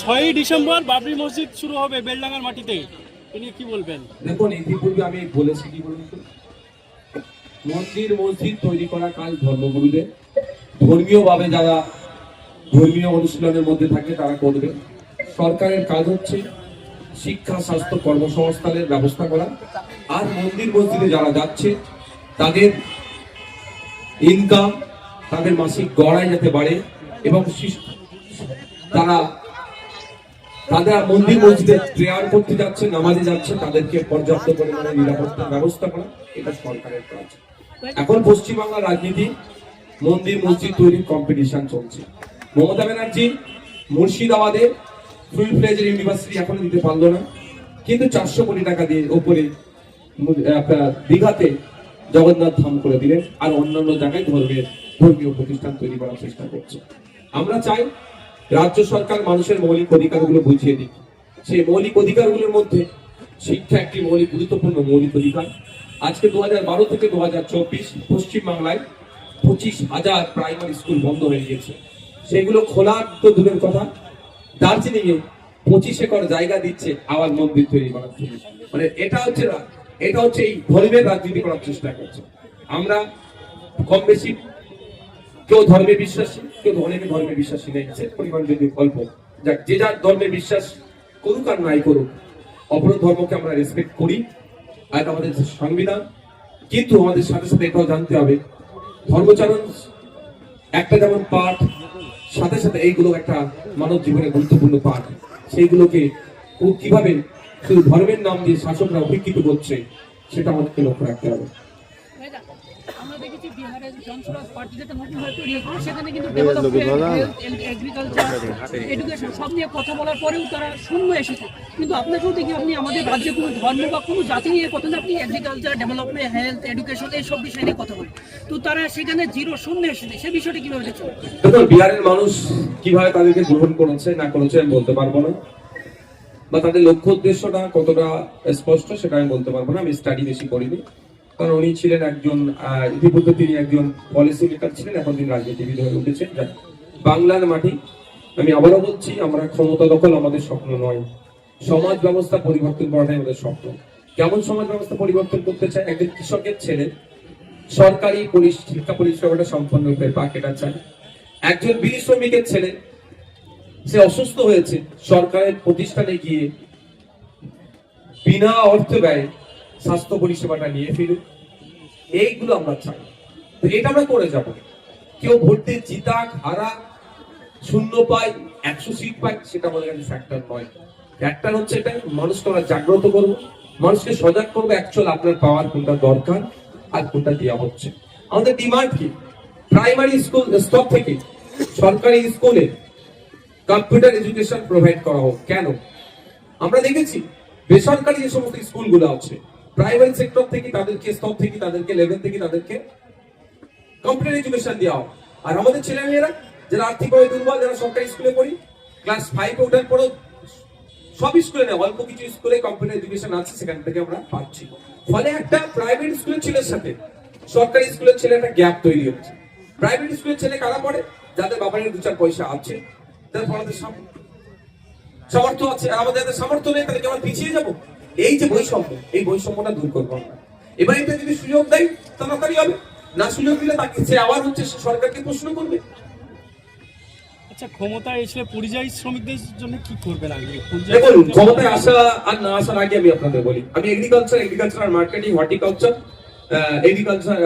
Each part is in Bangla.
ছয়ই ডিসেম্বর বাবরি মসজিদ শুরু হবে বেলডাঙ্গার মাটিতে। তিনি কি বলবেন? দেখুন, ইতিপূর্বে আমি বলেছি কি বলুন? মন্দির, মসজিদ তৈরি করা কাজ ধর্মগুরুদের। ধর্মীয় ভাবে যারা ধর্মীয় অনুশীলনের মধ্যে থাকে, তারা করবে। সরকারের কাজ হচ্ছে শিক্ষা, স্বাস্থ্য কর্মসংস্থানের ব্যবস্থা করা আর মন্দির মসজিদে যারা যাচ্ছে, তাদের ইনকাম তাদের মাসিক গড়ায় যেতে পারে এবং তারা তারা মন্দির মসজিদে প্রেয়ার করতে যাচ্ছে, নামাজে যাচ্ছে, তাদেরকে পর্যাপ্ত পরিমাণে নিরাপত্তার ব্যবস্থা করা, এটা সরকারের কাজ। এখন পশ্চিমবাংলার রাজনীতি, মন্দির মসজিদ তৈরির কম্পিটিশন চলছে। মমতা ব্যানার্জি মুর্শিদাবাদে ফুল ফ্লেজের ইউনিভার্সিটি এখনও দিতে পারল না। কিন্তু চারশো কোটি টাকা দিয়ে ওপরে, আপনার দীঘাতে জগন্নাথ ধাম করে দিলেন আর অন্যান্য জায়গায় ধর্মের ধর্মীয় প্রতিষ্ঠান তৈরি করার চেষ্টা করছে। আমরা চাই রাজ্য সরকার মানুষের মৌলিক অধিকারগুলো বুঝিয়ে দিক। সেই মৌলিক অধিকারগুলোর মধ্যে শিক্ষা একটি মৌলিক, গুরুত্বপূর্ণ মৌলিক অধিকার। আজকে দু বারো থেকে দু হাজার চব্বিশ পশ্চিমবাংলায় পঁচিশ হাজার প্রাইমারি স্কুল বন্ধ হয়ে গেছে সেগুলো খোলার তো দূরের কথা। দার্জিলিং এ পঁচিশ একর জায়গা দিচ্ছে আবার মন্দির তৈরি করার জন্য। মানে এটা হচ্ছে না, এটা হচ্ছে এই ধর্মের রাজনীতি করার চেষ্টা করছে। আমরা কম বেশি কেউ ধর্মে বিশ্বাসী, কেউ অনেকে ধর্মে বিশ্বাসী নেই। সে পরিমাণ যদি অল্প, যাক, যে যার ধর্মে বিশ্বাস করুক আর নাই করুক অপর ধর্মকে আমরা রেসপেক্ট করি, আর আমাদের সংবিধান, কিন্তু আমাদের সাথে সাথে এটাও জানতে হবে, ধর্মচারণ একটা যেমন পাঠ, সাথে সাথে এইগুলো একটা মানব জীবনে গুরুত্বপূর্ণ পাঠ। সেইগুলোকে কীভাবে শুধু ধর্মের নাম দিয়ে শাসকরা অভিকৃত করছে, সেটা আমাদেরকে লক্ষ্য রাখতে হবে। জনসরাজ পার্টি যেটা নতুন ভাবে তৈরি হয়েছে সেখানে কিন্তু এগ্রিকালচার এডুকেশন সব নিয়ে কথা বলার পরেও তারা শূন্য এসেছে। কিন্তু আপনাকেও দেখি আপনি আমাদের রাজ্যে কোনো ধর্ম বা কোনো জাতি নিয়ে কথা না আপনি এগ্রিকালচার ডেভেলপমেন্ট হেলথ এডুকেশন এইসব বিষয় নিয়ে কথা বলেন। তো তারা সেখানে জিরো শূন্য এসেছে। সেই বিষয়টা কীভাবে দেখছেন? দেখুন বিহারের মানুষ কীভাবে তাদেরকে গ্রহণ করেছে না করেছে আমি বলতে পারব না। বা তাদের লক্ষ্য উদ্দেশ্যটা কতটা স্পষ্ট সেটা আমি বলতে পারব না। আমি স্টাডি বেশি করিনি। কারণ উনি ছিলেন একজন ইতিপূর্বে তিনি একজন পলিসি মেকার ছিলেন, এখন তিনি রাজনীতিবিদ হয়ে উঠেছেন। বাংলার মাটি, আমি আবারও বলছি, আমরা ক্ষমতা দখল আমাদের স্বপ্ন নয়। সমাজ ব্যবস্থা পরিবর্তন করাটাই আমাদের স্বপ্ন। কেমন সমাজ ব্যবস্থা পরিবর্তন করতে চায়? একজন কৃষকের ছেলে, সরকারি পরিষ- শিক্ষা পরিষেবাটা সম্পূর্ণরূপে পা কেটা চায় একজন বিড়ি শ্রমিকের ছেলে, সে অসুস্থ হয়েছে, সরকারের প্রতিষ্ঠানে গিয়ে বিনা অর্থ ব্যয় স্বাস্থ্য পরিষেবাটা নিয়ে ফিরুক এইগুলো আমরা চাই। তো এটা আমরা করে যাব। কেউ ভোট জিতাক হারা শূন্য পাই একশো সিট পাই সেটা আমাদের কাছে ফ্যাক্টর নয়। ফ্যাক্টর হচ্ছে এটা, মানুষকে আমরা জাগ্রত করব। মানুষকে সজাগ করব অ্যাকচুয়াল আপনার পাওয়ার কোনটা দরকার আর কোনটা দেওয়া হচ্ছে। আমাদের ডিমান্ড কি? প্রাইমারি স্কুল স্তর থেকে সরকারি স্কুলে কম্পিউটার এডুকেশন প্রোভাইড করা হোক। কেন? আমরা দেখেছি, বেসরকারি যে সমস্ত স্কুলগুলো আছে প্রাইভেট সেক্টর থেকে তাদেরকে, স্তর থেকে তাদেরকে লেভেল থেকে তাদেরকে কম্পিউটার এডুকেশন দেওয়া হয় আর আমাদের ছেলেমেয়েরা, যারা আর্থিকভাবে দুর্বল, যারা সরকারি স্কুলে পড়ি ক্লাস ফাইভে ওঠার পরেও সব স্কুলে নেই, অল্প কিছু স্কুলে কম্পিউটার এডুকেশন আছে, সেখান থেকে আমরা পাচ্ছি। ফলে একটা প্রাইভেট স্কুলের ছেলের সাথে সরকারি স্কুলের ছেলে একটা গ্যাপ তৈরি হচ্ছে। প্রাইভেট স্কুলের ছেলে কারা পড়ে? যাদের বাবার দু চার পয়সা আছে তাদের পড়াতে সাম- সামর্থ্য আছে আমাদের সামর্থ্য নেই, তাদেরকে আমরা পিছিয়ে যাব? এই যে বৈষম্য এই বৈষম্যটা দূর করব আমরা। এবার এটা যদি সুযোগ দেয় তাড়াতাড়ি হবে। না সুযোগ দিলে তাকে সে আবার হচ্ছে সে সরকারকে প্রশ্ন করবে। আচ্ছা ক্ষমতায় এসে পরিযায়ী শ্রমিকদের জন্য কি করবেন আগে? দেখুন ক্ষমতায় আসা আর না আসার আগে আমি আপনাদের বলি। আমি agriculture agriculture marketing horticulture agriculture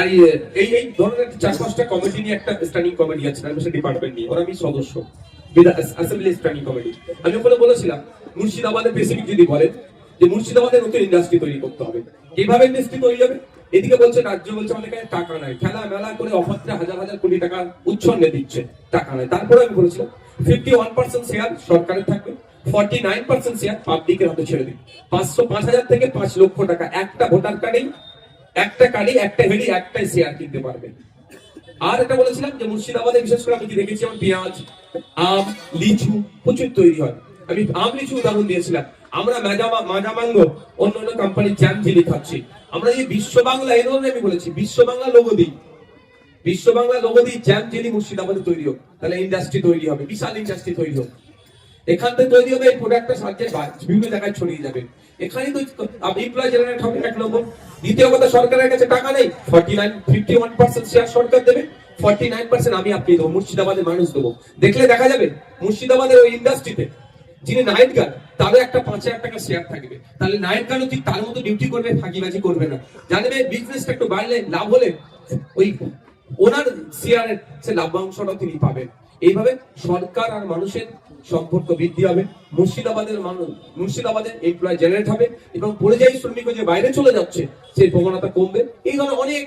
আর এই এই ধরনের চার পাঁচটা কমিটি নিয়ে একটা স্ট্যান্ডিং কমিটি আছে ডিপার্টমেন্ট নিয়ে। ওরা আমি সদস্য। অ্যাসেম্বলি স্ট্যান্ডিং কমিটি আমি ওখানে বলেছিলাম, মুর্শিদাবাদের যদি বলেন, যে নতুন ইন্ডাস্ট্রি তৈরি করতে হবে। কীভাবে ইন্ডাস্ট্রি তৈরি হবে? এদিকে বলছে, রাজ্য বলছে, আমাদের কাছে টাকা নাই। খেলা মেলা করে হাজার হাজার কোটি টাকা উচ্ছন্নে দিচ্ছে। টাকা নাই। তারপরে আমি বলেছিলাম ফিফটি ওয়ান পার্সেন্ট শেয়ার সরকারের থাকবে ফর্টি নাইন পার্সেন্ট শেয়ার পাবলিকের হাতে ছেড়ে দিন পাঁচশো পাঁচ হাজার থেকে পাঁচ লক্ষ টাকা। একটা ভোটার কার্ডেই একটা কার্ডে একটা হেডি একটাই শেয়ার কিনতে পারবে। আর এটা বলেছিলাম যে মুর্শিদাবাদে বিশেষ করে আমি কি দেখেছি, আমার পেঁয়াজ, আম, লিচু প্রচুর তৈরি হয়। আমি আম, লিচু উদাহরণ দিয়েছিলাম। আমরা মাজামা মাজামাঙ্গো অন্য অন্য কোম্পানির জ্যাম ঝিলি খাচ্ছি। আমরা যে বিশ্ব বাংলা এই ধরনের আমি বলেছি বিশ্ব বাংলা লোগো দিই। বিশ্ব বাংলা লোগো দিই, জ্যাম ঝিলি মুর্শিদাবাদে তৈরি হোক। তাহলে ইন্ডাস্ট্রি তৈরি হবে, বিশাল ইন্ডাস্ট্রি তৈরি হোক। এখান থেকে তৈরি হবে এই প্রোডাক্টটা সাহায্যে বিভিন্ন জায়গায় ছড়িয়ে যাবে। এখানেই তো এমপ্লয় জেনারেট হবে এক নম্বর। দ্বিতীয় কথা, সরকারের কাছে টাকা নেই। Forty nine fifty one percent share সরকার দেবে। ফর্টি নাইন পার্সেন্ট আমি আপনি দেবো, মুর্শিদাবাদের মানুষ দেবো। দেখলে দেখা যাবে, মুর্শিদাবাদের ওই ইন্ডাস্ট্রিতে যিনি নাইট গার্ড তারও একটা পাঁচ হাজার টাকা শেয়ার থাকবে। তাহলে নাইট গার্ডও ঠিক তার মতো ডিউটি করবে, ফাঁকিবাজি করবে না। জানবে বিজনেসটা একটু বাড়লে লাভ হলে ওই ওনার শেয়ারের সে লাভ্যাংশটাও তিনি পাবেন। এইভাবে সরকার আর মানুষের সম্পর্ক বৃদ্ধি হবে, মুর্শিদাবাদের মানুষ, মুর্শিদাবাদের এমপ্লয় জেনারেট হবে এবং পরিযায়ী শ্রমিক যে বাইরে চলে যাচ্ছে, সেই প্রবণতা কমবে। এই ধরনের অনেক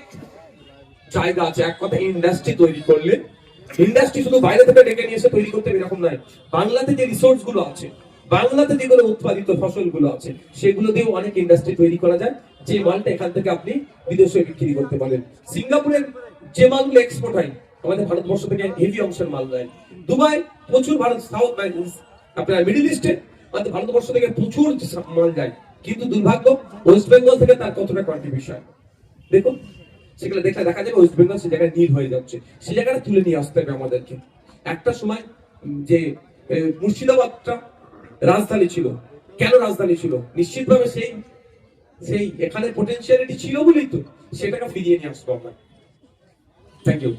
জায়গা আছে, এক কথা ইন্ডাস্ট্রি তৈরি করলে। ইন্ডাস্ট্রি শুধু বাইরে থেকে ডেকে নিয়ে এসে তৈরি করতে এরকম নয়, বাংলাতে যে রিসোর্সগুলো আছে, বাংলাতে যেগুলো উৎপাদিত ফসলগুলো আছে, সেগুলো দিয়েও অনেক ইন্ডাস্ট্রি তৈরি করা যায়, যে মালটা এখান থেকে আপনি বিদেশে বিক্রি করতে পারেন। সিঙ্গাপুরের যে মালগুলো এক্সপোর্ট হয় আমাদের ভারতবর্ষ থেকে হেভি অংশের মাল যায় দুবাই প্রচুর ভারত সাউথ আপনার মিডিল ইস্টে আমাদের ভারতবর্ষ থেকে প্রচুর মাল যায়। কিন্তু দুর্ভাগ্য ওয়েস্ট বেঙ্গল থেকে তার কতটা কন্ট্রিবিউশন দেখুন, সেগুলো দেখলে দেখা যাবে ওয়েস্ট বেঙ্গল সে জায়গায় নীল হয়ে যাচ্ছে। সেই জায়গাটা তুলে নিয়ে আসতে হবে আমাদেরকে। একটা সময় যে মুর্শিদাবাদটা রাজধানী ছিল। কেন রাজধানী ছিল? নিশ্চিতভাবে সেই সেই এখানে পোটেনশিয়ালিটি ছিল বলেই তো সেটাকে ফিরিয়ে নিয়ে আসব আমরা। Thank you